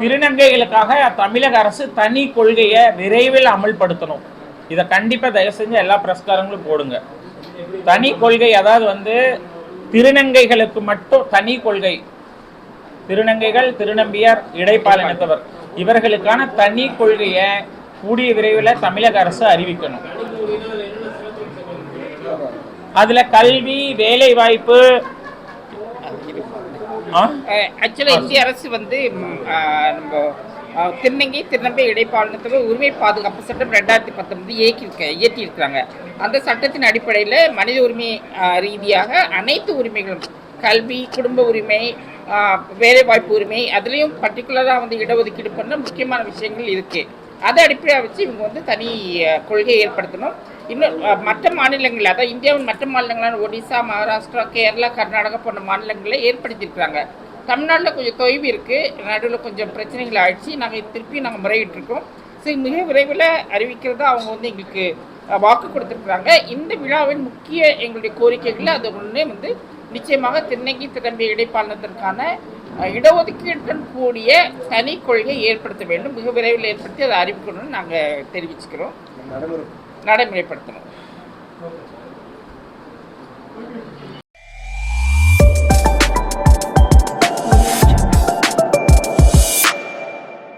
திருநங்கைகளுக்காக தமிழக அரசு தனி கொள்கையை விரைவில் அமல்படுத்தணும். இதை கண்டிப்பாக தயவு செஞ்சு எல்லா பிரஸ்காரங்களும் போடுங்க. தனி கொள்கை அதாவது வந்து திருநங்கைகளுக்கு மட்டும் தனி கொள்கை. திருநங்கைகள் திருநம்பியார் இடைப்பாலினத்தவர் இவர்களுக்கான தனி கொள்கையை கூடிய விரைவில் தமிழக அரசு அறிவிக்கணும். அதுல கல்வி வேலைவாய்ப்பு ஆக்சுவலாக இந்திய அரசு வந்து நம்ம திருநங்கை திருநம்பை இடைப்பாளனத்தோட உரிமை பாதுகாப்பு சட்டம் ரெண்டாயிரத்தி பத்தொன்பது இயக்கியிருக்க இயற்றியிருக்கிறாங்க. அந்த சட்டத்தின் அடிப்படையில் மனித உரிமை ரீதியாக அனைத்து உரிமைகளும் கல்வி குடும்ப உரிமை ஆ, வேலைவாய்ப்பு உரிமை அதுலேயும் பர்டிகுலராக வந்து இடஒதுக்கீடு பண்ண முக்கியமான விஷயங்கள் இருக்குது அதை அடிப்படையாக வச்சு இவங்க வந்து தனி கொள்கையை ஏற்படுத்தணும். இன்னும் மற்ற மாநிலங்களில் அதாவது இந்தியாவின் மற்ற மாநிலங்களான ஒடிசா மகாராஷ்டிரா கேரளா கர்நாடகா போன்ற மாநிலங்களில் ஏற்படுத்தியிருக்கிறாங்க. தமிழ்நாட்டில் கொஞ்சம் தொய்வு இருக்குது நடுவில் கொஞ்சம் பிரச்சனைகள் ஆயிடுச்சு. நாங்கள் திருப்பி நாங்கள் முறையிட்டிருக்கோம். ஸோ மிக விரைவில் அறிவிக்கிறதா அவங்க வந்து எங்களுக்கு வாக்கு கொடுத்துருக்குறாங்க. இந்த விழாவின் முக்கிய எங்களுடைய கோரிக்கைகளில் அது ஒன்று வந்து நிச்சயமாக திருநங்கை திறம்பி இடைப்பாளனத்திற்கான இடஒதுக்கீட்டுடன் கூடிய தனி கொள்கை ஏற்படுத்த வேண்டும். மிக விரைவில் ஏற்படுத்தி அதை அறிவிக்கணும்னு நாங்கள் தெரிவிச்சுக்கிறோம். நடைமுறைப்படுத்தணும்.